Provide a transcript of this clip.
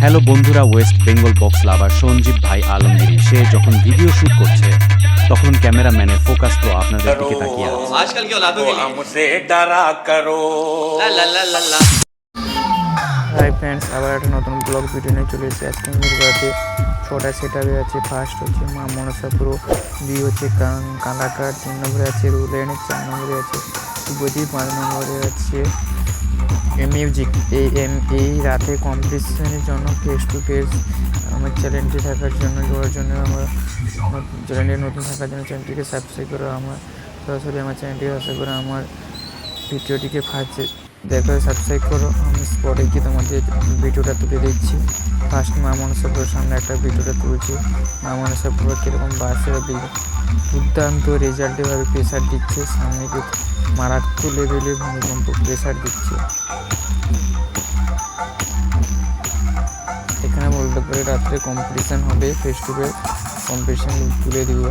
Hello বন্ধুরা west Bengal box lover Sanjib ভাই আলমগীর সে যখন ভিডিও শুট করছে তখন ক্যামেরাম্যানের ফোকাস তো আপনাদের দিকে তাকিয়ে আছে। আজকাল কি লাভ মুঝে ডরা করো লা লা হাই ফ্রেন্ডস আবার একটা নতুন ব্লগ ভিডিও নিয়ে চলে এসেছি। আজকে আমাদের বাড়িতে ছটা সেটাপে আছে। ফার্স্ট হচ্ছে মা মনসা মনসাপুর বি হচ্ছে কালাকার তিন নম্বরে আছে রুলেন চার নম্বরে আছে সুবজি পাঁচ নম্বরে আছে মিউজিক এই এম এই রাতে কম্পিটিশনের জন্য ফেস টু ফেস আমার চ্যানেলটি থাকার জন্য যাওয়ার জন্য আমার চ্যানেলটি নতুন থাকার জন্য চ্যানেলটিকে সাবস্ক্রাইব করো আমার। সরাসরি আমার চ্যানেলটিকে সাবস্ক্রাইব করো, আমার ভিডিওটিকে ফার্স্ট দেখো সাবস্ক্রাইব করো। আমি স্পটে গিয়ে তোমাদের ভিডিওটা তুলে দিচ্ছি। ফার্স্ট মা মনসাপুরের সামনে একটা ভিডিওটা তুলছি। মা মনসাপুর কীরকম বাসের দিকে রেজাল্ট এভাবে প্রেশার দিচ্ছে। সামনে কি মারাত্মক লেভেলে ভূমিকম্প প্রেশার দিচ্ছে। এখানে বলতে পারি রাত্রে কম্পিটিশান হবে ফেস টু কম্পিটিশান তুলে দিব।